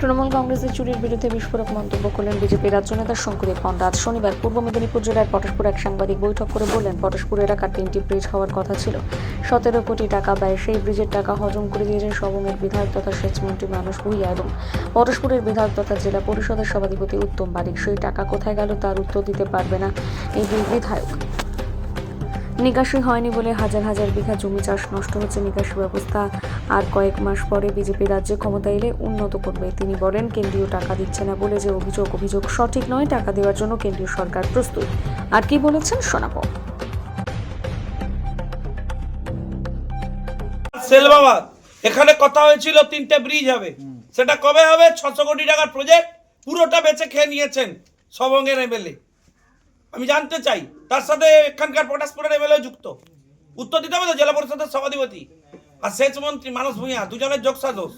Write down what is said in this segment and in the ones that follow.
তৃণমূল কংগ্রেসের চুরির বিরুদ্ধে বিস্ফোরক মন্তব্য করলেন বিজেপি রাজ্য নেতা শঙ্করী পণ্ডা আজ শনিবার পূর্ব মেদিনীপুর জেলার পটাশপুর এক সাংবাদিক বৈঠক করে বললেন, পটাশপুর এলাকার তিনটি ব্রিজ হওয়ার কথা ছিল। সতেরো কোটি টাকা ব্যয় সেই ব্রিজের টাকা হজম করে দিয়েছেন সবংয়ের বিধায়ক তথা সেচমন্ত্রী মানুষ ভূঁইয়া এবং পটাশপুরের বিধায়ক তথা জেলা পরিষদের সভাধিপতি উত্তম বারিক। সেই টাকা কোথায় গেল তার উত্তর দিতে পারবে না এই দুই বিধায়ক। নিকাশি হয়নি বলে হাজার হাজার বিঘা জমি চাষ নষ্ট হচ্ছে নিকাশি ব্যবস্থা। আর কয়েক মাস পরে বিজেপি রাজ্যে ক্ষমতা এলে উন্নত করবে। তিনি বলেন, কেন্দ্রীয় টাকা দিচ্ছে না বলে যে অভিযোগ অভিযোগ সঠিক নয়, টাকা দেওয়ার জন্য কেন্দ্রীয় সরকার প্রস্তুত। আর কি বলেছেন শোনাবো সেলবাবাদ, এখানে কথা হয়েছিল তিনটে ব্রিজ হবে। সেটা কবে হবে? ছশো কোটি টাকার প্রজেক্ট, পুরোটা বেচে খেয়ে নিয়েছেন সবঙ্গের এমএলএ। আমি জানতে চাই তার সাথে এখানকার পটাশপুরের এমএলএ যুক্ত। উত্তর দিতে হবে তো জেলা পরিষদের সভাধিপতি আর সেচ মন্ত্রী মানস ভূঁইয়া দুজনের যোগসাদোষ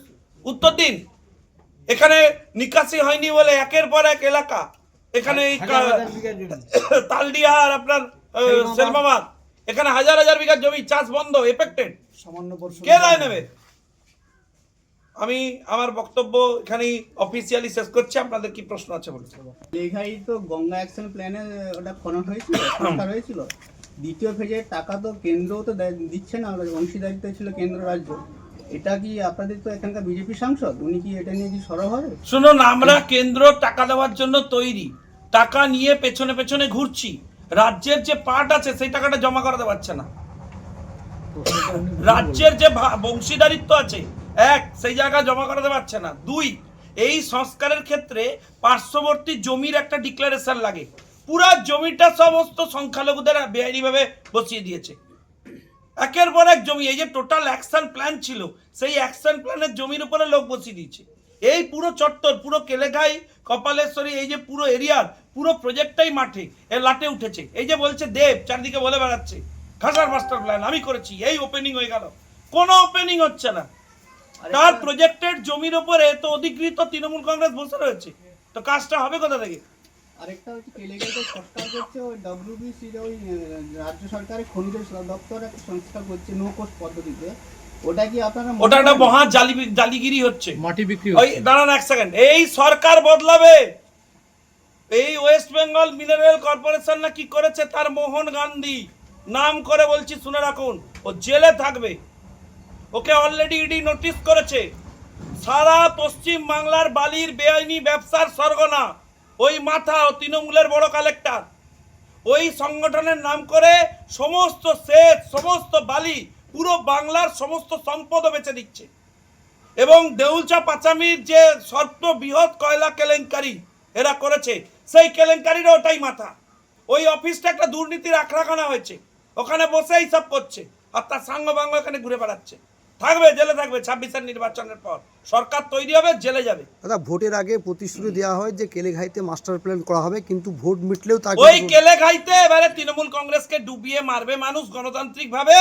উত্তর দিন এখানে নিকাশি হয়নি বলে একের পর এক এলাকা এখানে তালডিয়া আর আপনার সেলমাবাদ। এখানে হাজার হাজার বিঘা জমি চাষ বন্ধ এফেক্টেড কে রায় নেবে? আমি আমার বক্তব্য এখানে অফিসিয়ালি শেষ করছি। আপনাদের কি প্রশ্ন আছে বলুন? লেখাই তো গঙ্গা অ্যাকশন প্ল্যানে ওটা খনন হয়েছিল হয়েছিল। দ্বিতীয় ফেজের টাকা তো কেন্দ্র তো দিচ্ছে না অংশীদারিত্ব ছিল কেন্দ্র রাজ্য। এটা কি আপনাদের তো এখানকার বিজেপি সাংসদ? উনি কি এটা নিয়ে কি সরব হবে শুনুন আমরা কেন্দ্র টাকা দেওয়ার জন্য তৈরি। টাকা নিয়ে পেছনে পেছনে ঘুরছি। রাজ্যের যে পার্ট আছে সেই টাকাটা জমা করাতে পারছে না। রাজ্যের যে বংশীদারিত্ব আছে এক, সেই জায়গা জমা করাতে পারছে না। দুই, এই সংস্কারের ক্ষেত্রে পার্শ্ববর্তী জমির একটা ডিক্লারেশন লাগে। পুরা জমিটা সমস্ত সংখ্যালঘুদের বেআইনিভাবে বসিয়ে দিয়েছে। একের পর এক জমি, এই যে টোটাল অ্যাকশন প্ল্যান ছিল, সেই অ্যাকশন প্ল্যানের জমির উপরে লোক বসিয়ে দিয়েছে। এই পুরো চত্বর, পুরো কেলেঘাই, কপালেশ্বরী, এই যে পুরো এরিয়ার পুরো প্রজেক্টটাই মাঠে, এ লাটে উঠেছে। এই যে বলছে দেব, চারদিকে বলে বেড়াচ্ছে। খাসার মাস্টার প্ল্যান আমি করেছি, এই ওপেনিং হয়ে গেল। কোনো ওপেনিং হচ্ছে না। তার প্রজেক্টের জমির উপরে তো অধিকৃত তৃণমূল কংগ্রেস বসে রয়েছে। তো কাজটা হবে কোথা থেকে? আরেকটা হচ্ছে কেলেগাইতে সংস্কার করছে ওই ডব্লিউবিসি ওই রাজ্য সরকারের খনিজ দপ্তর একটা সংস্কার করছে নো কোস্ট পদ্ধতিতে। ওটা কি আপনারা ওটা একটা মহা জালি জালিগিরি হচ্ছে। মাটি বিক্রি ওই দাঁড়ান এক সেকেন্ড এই সরকার বদলাবে। এই ওয়েস্ট বেঙ্গল মিনারেল কর্পোরেশন না কি করেছে? তার মোহন গান্ধী। নাম করে বলছি শুনে রাখুন। ও জেলে থাকবে। ওকে অলরেডি ইডি নোটিশ করেছে। সারা পশ্চিম বাংলার বালির বেআইনি ব্যবসার সরগনা। ওই মাথা ও তৃণমূলের বড় কালেক্টর ওই সংগঠনের নাম করে সমস্ত সেচ, সমস্ত বালি, পুরো বাংলার সমস্ত সম্পদও বেচে দিচ্ছে। এবং দেউলচা পাচামির যে সর্ব বৃহৎ কয়লা কেলেঙ্কারি এরা করেছে, সেই কেলেঙ্কারিরও ওটাই মাথা। ওই অফিসটা একটা দুর্নীতির আখড়াখানা হয়েছে। ওখানে বসে সব করছে। আর তার সাঙ্গ বাঙ্গ এখানে ঘুরে বেড়াচ্ছে। থাকবে জেলে থাকবে ছাব্বিশের নির্বাচনের পর। সরকার তৈরি হবে জেলে যাবে। দাদা ভোটের আগে প্রতিশ্রুতি দেওয়া হয় যে কেলেঘাইতে মাস্টার প্ল্যান করা হবে কিন্তু ভোট মিটলেও তা ওই কিন্তু- কেলে খাইতে এবারে তৃণমূল কংগ্রেসকে ডুবিয়ে মারবে মানুষ গণতান্ত্রিক ভাবে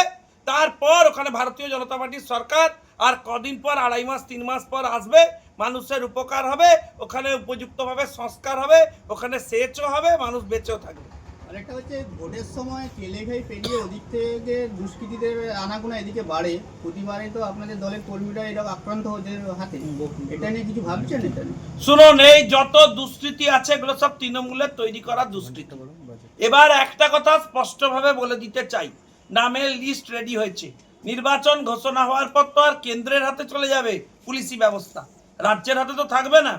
তারপর ওখানে ভারতীয় জনতা পার্টির সরকার আর কদিন পর আড়াই মাস তিন মাস পর আসবে মানুষের উপকার হবে ওখানে উপযুক্তভাবে সংস্কার হবে ওখানে সেচও হবে মানুষ বেঁচেও থাকবে। আরেকটা হচ্ছে ভোটের সময় কেলেঘাই পেরিয়ে ওদিক থেকে দুষ্কৃতীদের আনাগোনা এদিকে বাড়ে। প্রতিবারে তো আপনাদের দলের কর্মীরা এরকম আক্রান্ত হচ্ছে হাতে। এটা নিয়ে কিছু ভাবছেন? এটা শুনুন, এই যত দুষ্কৃতি আছে, এগুলো সব তৃণমূলের তৈরি করা দুষ্কৃতি। এবার একটা কথা স্পষ্টভাবে বলে দিতে চাই। নামের লিস্ট রেডি হয়েছে। নির্বাচন ঘোষণা হওয়ার পর তো আর কেন্দ্রের হাতে চলে যাবে পুলিশি ব্যবস্থা। রাজ্যের হাতে তো থাকবে না।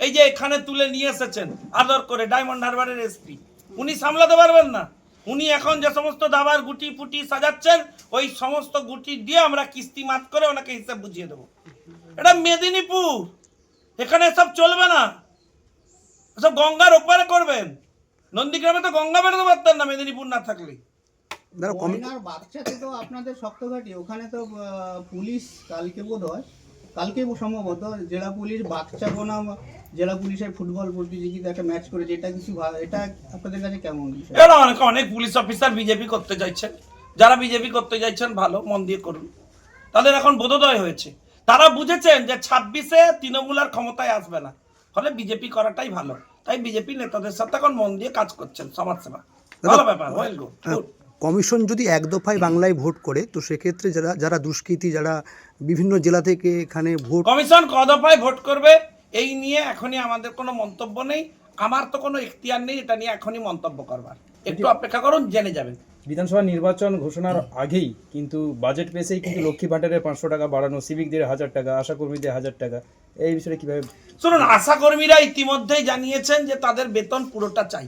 এই যে এখানে তুলে নিয়ে এসেছেন, আদর করে ডায়মন্ড হারবারের এসপি উনি সামলাতে পারবেন না। উনি এখন যে সমস্ত দাবার গুটি ফুটি সাজাচ্ছেন ওই সমস্ত গুটি দিয়ে আমরা কিস্তি মাত করে ওনাকে হিসাব বুঝিয়ে দেবো। এটা মেদিনীপুর। এখানে সব চলবে না। সব গঙ্গার ওপারে করবেন। নন্দীগ্রামে তো গঙ্গা বেরোতে পারতেন না মেদিনীপুর না থাকলে। বাচ্চাতে তো আপনাদের শক্তঘাটি ওখানে তো পুলিশ কালকে বোধ হয় কালকে সম্ভবত জেলা পুলিশ বাচ্চা বনাম জেলা পুলিশের ফুটবল প্রতিযোগিতা একটা ম্যাচ করেছে এটা কিছু এটা আপনাদের কাছে কেমন বিষয়? অনেক অনেক পুলিশ অফিসার বিজেপি করতে চাইছেন যারা বিজেপি করতে চাইছেন ভালো মন দিয়ে করুন। তাদের এখন বোধোদয় হয়েছে। তারা বুঝেছেন যে ছাব্বিশে তৃণমূল আর ক্ষমতায় আসবে না। ফলে বিজেপি করাটাই ভালো। তাই বিজেপি নেতাদের সাথে এখন মন দিয়ে কাজ করছেন সমাজসেবা ভালো ব্যাপার ওয়েল গুড কমিশন যদি এক দফায় বাংলায় ভোট করে তো সেক্ষেত্রে যারা যারা দুষ্কৃতী যারা বিভিন্ন জেলা থেকে এখানে ভোট কমিশন কদফায় ভোট করবে এই নিয়ে এখনই আমাদের কোনো মন্তব্য নেই। আমার তো কোনো এখতিয়ার নেই এটা নিয়ে এখনই মন্তব্য করবার। একটু অপেক্ষা করুন জেনে যাবেন। বিধানসভা নির্বাচন ঘোষণার আগেই কিন্তু বাজেট পেসেই কিন্তু লক্ষ্মী ভাণ্ডারের পাঁচশো টাকা বাড়ানো সিভিকদের হাজার টাকা আশা কর্মীদের হাজার টাকা এই বিষয়ে কীভাবে শুনুন আশাকর্মীরা ইতিমধ্যেই জানিয়েছেন যে তাদের বেতন পুরোটা চাই।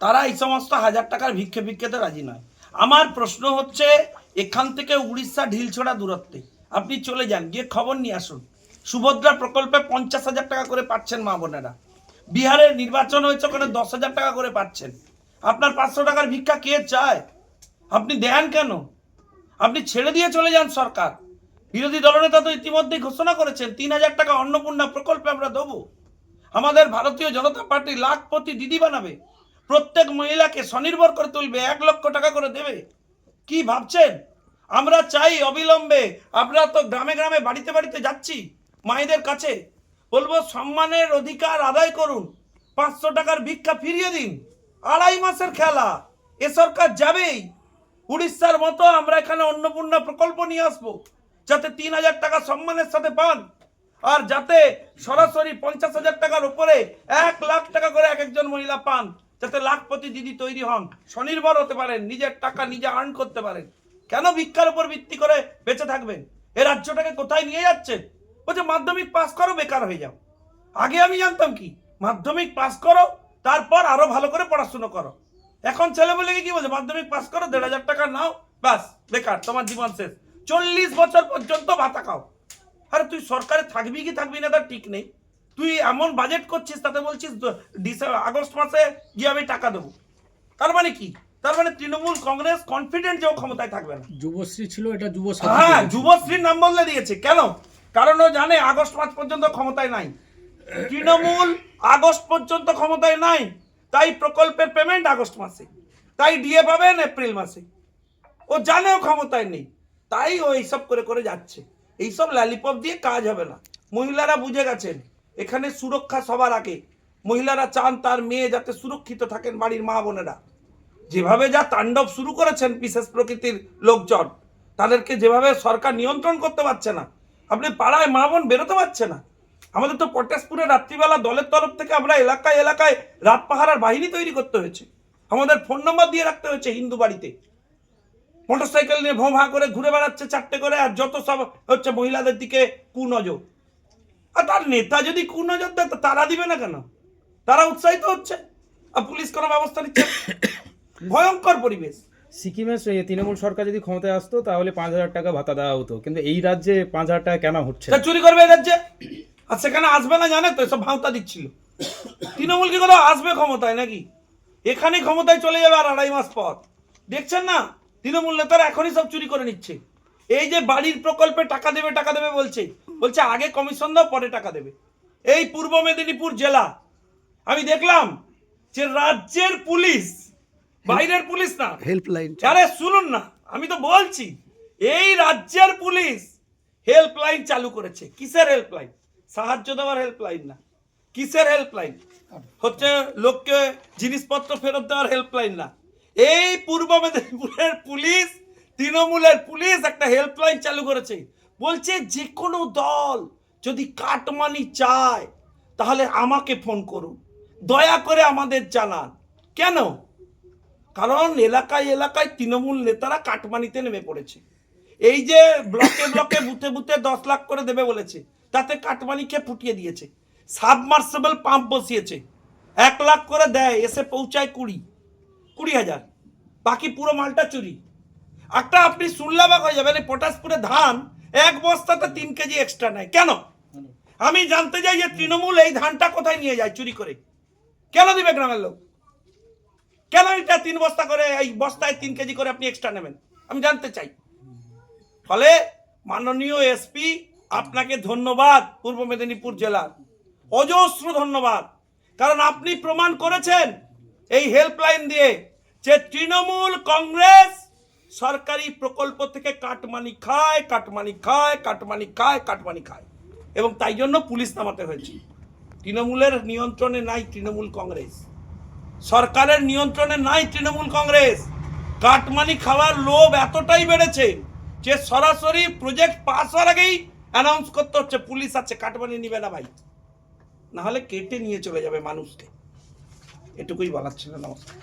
তারা এই সমস্ত হাজার টাকার ভিক্ষে ভিক্ষেতে রাজি নয়। আমার প্রশ্ন হচ্ছে এখান থেকে উড়িষ্যা ঢিলছড়া দূরত্বে। আপনি চলে যান গিয়ে খবর নিয়ে আসুন। সুভদ্রা প্রকল্পে পঞ্চাশ হাজার টাকা করে পাচ্ছেন মা বোনেরা। বিহারের নির্বাচন হয়েছে, ওখানে দশ হাজার টাকা করে পাচ্ছেন। আপনার পাঁচশো টাকার ভিক্ষা কে চায়? আপনি দেন কেন? আপনি ছেড়ে দিয়ে চলে যান সরকার। বিরোধী দলনেতা তো ইতিমধ্যেই ঘোষণা করেছেন, তিন হাজার টাকা অন্নপূর্ণা প্রকল্পে আমরা দেবো। আমাদের ভারতীয় জনতা পার্টি লাখপতি দিদি বানাবে। প্রত্যেক মহিলাকে স্বনির্ভর করে তুলবে, এক লক্ষ টাকা করে দেবে। কি ভাবছেন? আমরা চাই অবিলম্বে, আমরা তো গ্রামে গ্রামে বাড়িতে বাড়িতে যাচ্ছি। মায়েদের কাছে বলব সম্মানের অধিকার আদায় করুন। পাঁচশো টাকার ভিক্ষা ফিরিয়ে দিন। আড়াই মাসের খেলা। এ সরকার যাবেই। উড়িষ্যার মতো আমরা এখানে অন্নপূর্ণা প্রকল্প নিয়ে আসব, যাতে তিন হাজার টাকা সম্মানের সাথে পান। আর যাতে সরাসরি পঞ্চাশ হাজার টাকার উপরে এক লাখ টাকা করে এক একজন মহিলা পান, যাতে লাখপতি দিদি তৈরি হন। স্বনির্ভর হতে পারেন, নিজের টাকা নিজে আর্ন করতে পারেন। কেন ভিক্ষার উপর ভিত্তি করে বেঁচে থাকবেন? এ রাজ্যটাকে কোথায় নিয়ে যাচ্ছে বলছে মাধ্যমিক পাস করো বেকার হয়ে যাও। আগে আমি জানতাম কি? মাধ্যমিক পাস করো তারপর আরও ভালো করে পড়াশুনো করো। এখন ছেলেমেয়েকে কি বলছে মাধ্যমিক পাস করো দেড় হাজার টাকা নাও বাস বেকার তোমার জীবন শেষ। চল্লিশ বছর পর্যন্ত ভাতা খাও। আরে তুই সরকারে থাকবি কি থাকবি না তার ঠিক নেই। তুই এমন বাজেট করছিস তাতে বলছিস আগস্ট মাসে গিয়ে আমি টাকা দেবো। তার মানে কি? তার মানে তৃণমূল কংগ্রেস কনফিডেন্ট যে ক্ষমতায় থাকবে না। যুবশ্রী ছিল এটা যুব হ্যাঁ যুবশ্রীর নাম বদলে দিয়েছে। কেন? কারণ ও জানে, আগস্ট মাস পর্যন্ত ক্ষমতায় নাই। তৃণমূল আগস্ট পর্যন্ত ক্ষমতায় নাই, তাই প্রকল্পের পেমেন্ট আগস্ট মাসে, তাই ডিএ পাবেন এপ্রিল মাসে। ও জানেও ক্ষমতায় নেই, তাই ও এইসব করে করে যাচ্ছে। এইসব ল্যালিপপ দিয়ে কাজ হবে না। মহিলারা বুঝে গেছেন, এখানে সুরক্ষা সবার আগে। মহিলারা চান তার মেয়ে যাতে সুরক্ষিত থাকেন বাড়ির মা বোনেরা। যেভাবে যা তাণ্ডব শুরু করেছেন বিশেষ প্রকৃতির লোকজন, তাদেরকে যেভাবে সরকার নিয়ন্ত্রণ করতে পারছে না আপনি পাড়ায় মা বোন বেরোতে পারছে না। আমাদের তো পটাশপুরে রাত্রিবেলা দলের তরফ থেকে আমরা এলাকায় এলাকায় রাত পাহারার বাহিনী তৈরি করতে হয়েছে। আমাদের ফোন নম্বর দিয়ে রাখতে হয়েছে হিন্দু বাড়িতে। মোটরসাইকেল নিয়ে ভোঁ ভাঁ করে ঘুরে বেড়াচ্ছে চারটে করে, আর যত সব হচ্ছে মহিলাদের দিকে কুনজর। আর তার নেতা যদি কুনজর দেয় তারা দিবে না কেন? তারা উৎসাহিত হচ্ছে। আর পুলিশ কোনো ব্যবস্থা নিচ্ছে ভয়ঙ্কর পরিবেশ। সিকিমের তৃণমূল সরকার যদি ক্ষমতায় আসতো, তাহলে পাঁচ হাজার টাকা ভাতা দেওয়া হতো। কিন্তু এই রাজ্যে পাঁচ হাজার টাকা কেন হচ্ছে? চুরি করবে এই রাজ্যে? আর সেখানে আসবে না জানে তো, এসব ভাওতা দিচ্ছিল। তৃণমূল কি কোথাও আসবে ক্ষমতায় নাকি? এখানে ক্ষমতায় চলে যাবে আর আড়াই মাস পর। দেখছেন না? তৃণমূল নেতারা এখনই সব চুরি করে নিচ্ছে। এই যে বাড়ির প্রকল্পে টাকা দেবে টাকা দেবে বলছে। বলছে, আগে কমিশন দাও, পরে টাকা দেবে। এই পূর্ব মেদিনীপুর জেলা। আমি দেখলাম যে রাজ্যের পুলিশ বাইরের পুলিশ না। হেল্পলাইন আরে শুনুন না আমি তো বলছি এই রাজ্যের পুলিশ হেল্পলাইন চালু করেছে। কিসের হেল্পলাইন সাহায্য দেওয়ার হেল্পলাইন না। কিসের হেল্পলাইন হচ্ছে লোককে জিনিসপত্র ফেরত দেওয়ার হেল্পলাইন না। এই পূর্ব মেদিনীপুরের পুলিশ তৃণমূলের পুলিশ একটা হেল্পলাইন চালু করেছে। বলছে যে কোনো দল যদি কাটমানি চায় তাহলে আমাকে ফোন করুন। দয়া করে আমাদের জানান। কেন? কারণ এলাকায় এলাকায় তৃণমূল নেতারা কাটমানিতে নেমে পড়েছে। এই যে ব্লকে ব্লকে বুথে বুথে দশ লাখ করে দেবে বলেছে, তাতে কাটমানিকে ফুটিয়ে দিয়েছে। সাবমার্সেবল পাম্প বসিয়েছে। এক লাখ করে দেয়, এসে পৌঁছায় কুড়ি কুড়ি হাজার। বাকি পুরো মালটা চুরি। একটা আপনি শুনলাবাক হয়ে যাবেন পটাশপুরে ধান এক বস্তাতে তিন কেজি এক্সট্রা নেয়। কেন? আমি জানতে চাই যে তৃণমূল এই ধানটা কোথায় নিয়ে যায় চুরি করে। কেন দিবে গ্রামের লোক? তিন বস্তা করে, এই বস্তায় তিন কেজি করে আপনি এক্সট্রা নেবেন। আমি জানতে চাই। ফলে মাননীয় এসপি আপনাকে ধন্যবাদ, পূর্ব মেদিনীপুর জেলার। অজস্র ধন্যবাদ। কারণ আপনি প্রমাণ করেছেন এই হেল্পলাইন দিয়ে যে তৃণমূল কংগ্রেস সরকারি প্রকল্প থেকে কাটমানি খায় কাটমানি খায় কাটমানি খায় কাটমানি খায়। এবং তাই জন্য পুলিশ নামাতে হয়েছে। তৃণমূলের নিয়ন্ত্রণে নাই তৃণমূল কংগ্রেস। সরকারের নিয়ন্ত্রণে নাই তৃণমূল কংগ্রেস। কাটমানি খাওয়ার লোভ এতটাই বেড়েছে যে সরাসরি প্রজেক্ট পাস হওয়ার আগেই অ্যানাউন্স করতে হচ্ছে, পুলিশ আছে, কাটমানি নিবে না ভাই। নাহলে কেটে নিয়ে চলে যাবে মানুষকে। এটুকুই বলার ছিল, নমস্কার।